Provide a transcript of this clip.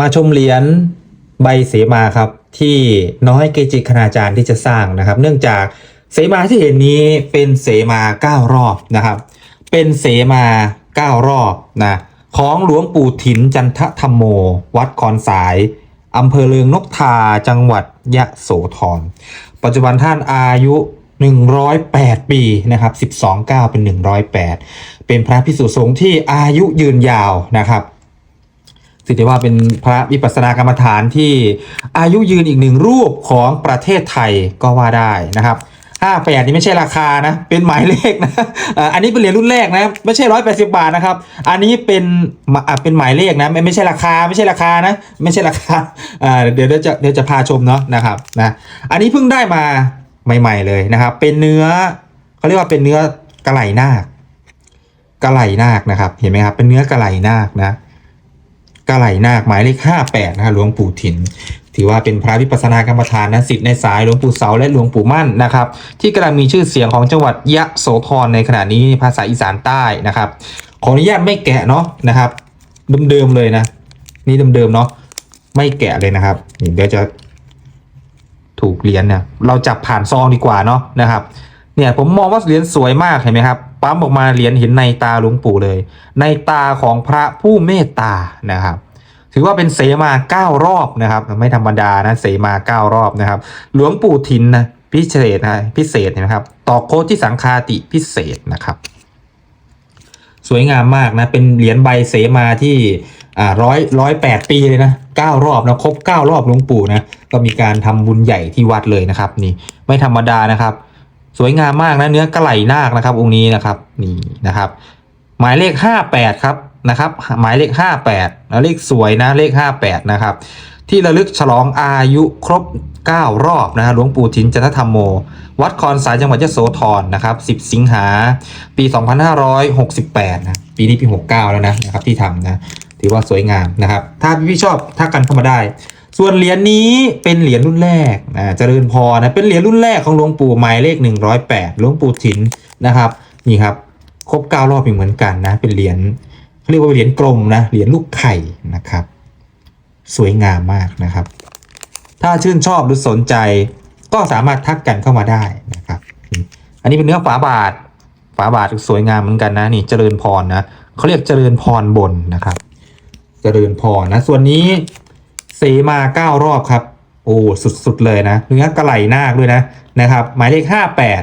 มาชมเหรียญใบเสมาครับ ที่น้อยเกจิคณาจารย์ที่จะสร้างนะครับ เนื่องจากเสมาที่เห็นนี้เป็นเสมาเก้ารอบนะครับ เป็นเสมาเก้ารอบนะของหลวงปู่ถินจันทธรรมโม วัดคอนสายอำเภอเลืองนกทาจังหวัดยะโสธรปัจจุบันท่านอายุ 108 ปีนะครับ 12 9 เป็น 108 เป็นพระพิสุสงฆ์ที่อายุยืนยาวนะครับ ถือได้ว่าเป็นพระวิปัสสนากรรมฐานที่อายุยืนอีกหนึ่งรูปของประเทศไทยก็ว่าได้นะครับ58นี่ไม่ใช่ราคานะ เป็นหมายเลขนะอันนี้เป็นเหรียญรุ่นแรกนะไม่ใช่180บาทนะครับ อันนี้เป็นอ่าเป็นหมายเลขนะไม่ไม่ใช่ราคาไม่ใช่ราคานะ ไม่ใช่ราคาอ่าเดี๋ยวเดี๋ยวจะเดี๋ยวจะพาชมเนาะนะครับนะอันนี้เพิ่งได้มาใหม่ ๆเลยนะครับ เป็นเนื้อเขาเรียกว่าเป็นเนื้อกระไหลนาคกระไหลนาคนะครับ เห็นไหมครับเป็นเนื้อกระไหลนาคนะ กะไหลนาคหมายเลข58นะครับหลวงปู่ถิ่น ถือว่าเป็นพระวิปัสสนากรรมฐานนะสิทธิ์ในสายหลวงปู่เสาและหลวงปู่มั่นนะครับ ที่กำลังมีชื่อเสียงของจังหวัดยะโสธรในขณะนี้ภาษาอีสานใต้นะครับ ขออนุญาตไม่แกะเนาะนะครับเดิมๆเลยนะ นี่เดิมๆเนาะไม่แกะเลยนะครับเดี๋ยวจะถูกเหรียญเนี่ยเราจับผ่านซองดีกว่าเนาะนะครับ เนี่ยผมมองว่าเหรียญสวยมากเห็นไหมครับปั๊มออกมาเหรียญเห็นในตาหลวงปู่เลย ในตาของพระผู้เมตตานะครับ ถือว่าเป็นเสมาเก้ารอบนะครับ ไม่ธรรมดานะเสมาเก้ารอบนะครับ หลวงปู่ทินนะพิเศษนะพิเศษนะครับต่อโคที่สังคาติพิเศษนะครับ สวยงามมากนะ เป็นเหรียญใบเสมาที่อ่าร้อยร้อยแปดปีเลยนะเก้ารอบนะครบเก้ารอบหลวงปู่นะก็มีการทำบุญใหญ่ที่วัดเลยนะครับ นี่ไม่ธรรมดานะครับ สวยงามมากนะเนื้อกระไหลนาคนะครับ องค์นี้นะครับนี่นะครับ หมายเลข 58 ครับนะครับหมายเลข 58แล้วเลขสวยนะเลข 58 นะครับ ที่ระลึกฉลองอายุครบ 9 รอบนะฮะหลวงปู่ทินจันทธรรมโม วัดคอนสายจังหวัดยะโสธรนะครับ 10 สิงหาปี 2568 นะปีนี้ปี 69 แล้วนะนะครับที่ทำนะถือว่าสวยงามนะครับ ถ้าพี่ชอบทักกันเข้ามาได้ ส่วนเหรียญนี้เป็นเหรียญรุ่นแรกนะเจริญพรนะเป็นเหรียญรุ่นแรกของหลวงปู่หมายเลข 108หลวงปู่ถินนะครับนี่ครับครบเก้ารอบอีกเหมือนกันนะ เป็นเหรียญเขาเรียกว่าเหรียญกลมนะเหรียญลูกไข่นะครับ สวยงามมากนะครับ ถ้าชื่นชอบหรือสนใจ ก็สามารถทักกันเข้ามาได้นะครับ อันนี้เป็นเนื้อฝาบาทฝาบาทสวยงามเหมือนกันนะนี่เจริญพรนะเขาเรียกเจริญพรบนนะครับ เจริญพรนะ ส่วนนี้ เสมาเก้ารอบครับ โอ้สุดๆเลยนะเนื้อกระไหลนาคด้วยนะนะครับ หมายเลขห้าแปด